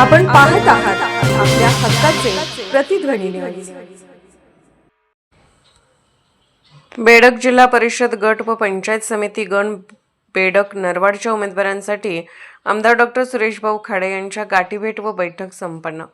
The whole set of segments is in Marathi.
आपण पाहत आहात आपल्या हक्काचे प्रतिध्वनी न्यूज बेडक जिल्हा परिषद गट व पंचायत समिती गण बेडक नरवाडच्या उमेदवारांसाठी आमदार डॉक्टर सुरेशभाऊ खाडे यांच्या गाठीभेट व बैठक संपन्न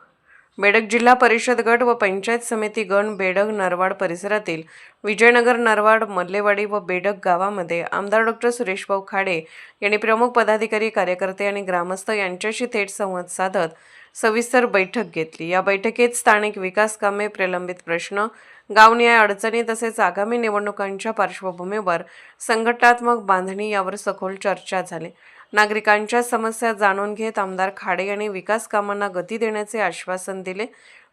बेडक जिल्हा परिषद गट व पंचायत समिती गण बेडक नरवाड परिसरातील विजयनगर नरवाड मल्लेवाडी व बेडक गावामध्ये आमदार डॉक्टर सुरेशभाऊ खाडे यांनी प्रमुख पदाधिकारी कार्यकर्ते आणि ग्रामस्थ यांच्याशी थेट संवाद साधत सविस्तर बैठक घेतली. या बैठकीत स्थानिक विकास कामे प्रलंबित प्रश्न गावनिहाय अडचणी तसेच आगामी निवडणुकांच्या पार्श्वभूमीवर संघटनात्मक बांधणी यावर सखोल चर्चा झाली. नागरिकांच्या समस्या जाणून घेत आमदार खाडे यांनी विकास कामांना गती देण्याचे आश्वासन दिले.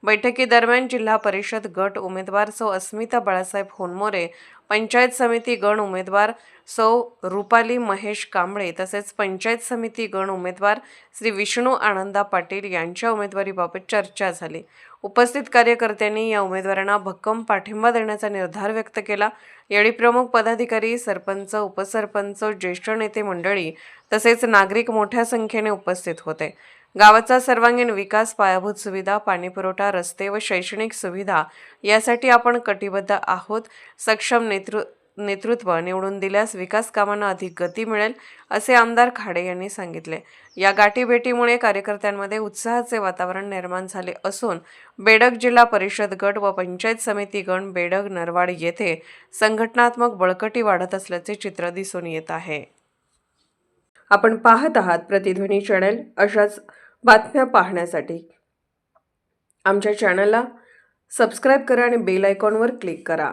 बैठकीदरम्यान जिल्हा परिषद गट उमेदवार सौ अस्मिता बाळासाहेब होनमोरे पंचायत समिती गण उमेदवार सौ रुपाली महेश कांबळे तसेच पंचायत समिती गण उमेदवार श्री विष्णू आनंदा पाटील यांच्या उमेदवारीबाबत चर्चा झाली. उपस्थित कार्यकर्त्यांनी या उमेदवारांना भक्कम पाठिंबा देण्याचा निर्धार व्यक्त केला. यावेळी प्रमुख पदाधिकारी सरपंच उपसरपंच ज्येष्ठ नेते मंडळी तसेच नागरिक मोठ्या संख्येने उपस्थित होते. गावाचा सर्वांगीण विकास पायाभूत सुविधा पाणीपुरवठा रस्ते व शैक्षणिक सुविधा यासाठी आपण कटिबद्ध आहोत. सक्षम नेतृ नेतृत्व निवडून दिल्यास विकास कामांना अधिक गती मिळेल असे आमदार खाडे यांनी सांगितले. या गाठीभेटीमुळे कार्यकर्त्यांमध्ये उत्साहाचे वातावरण निर्माण झाले असून बेडक जिल्हा परिषद गट व पंचायत समिती गण बेडक नरवाड येथे संघटनात्मक बळकटी वाढत असल्याचे चित्र दिसून येत आहे. आपण पाहत आहात प्रतिध्वनी चॅनल अशाच बातम्या पाहण्यासाठी. आमच्या चॅनलला सबस्क्राईब करा आणि बेल आयकॉनवर क्लिक करा.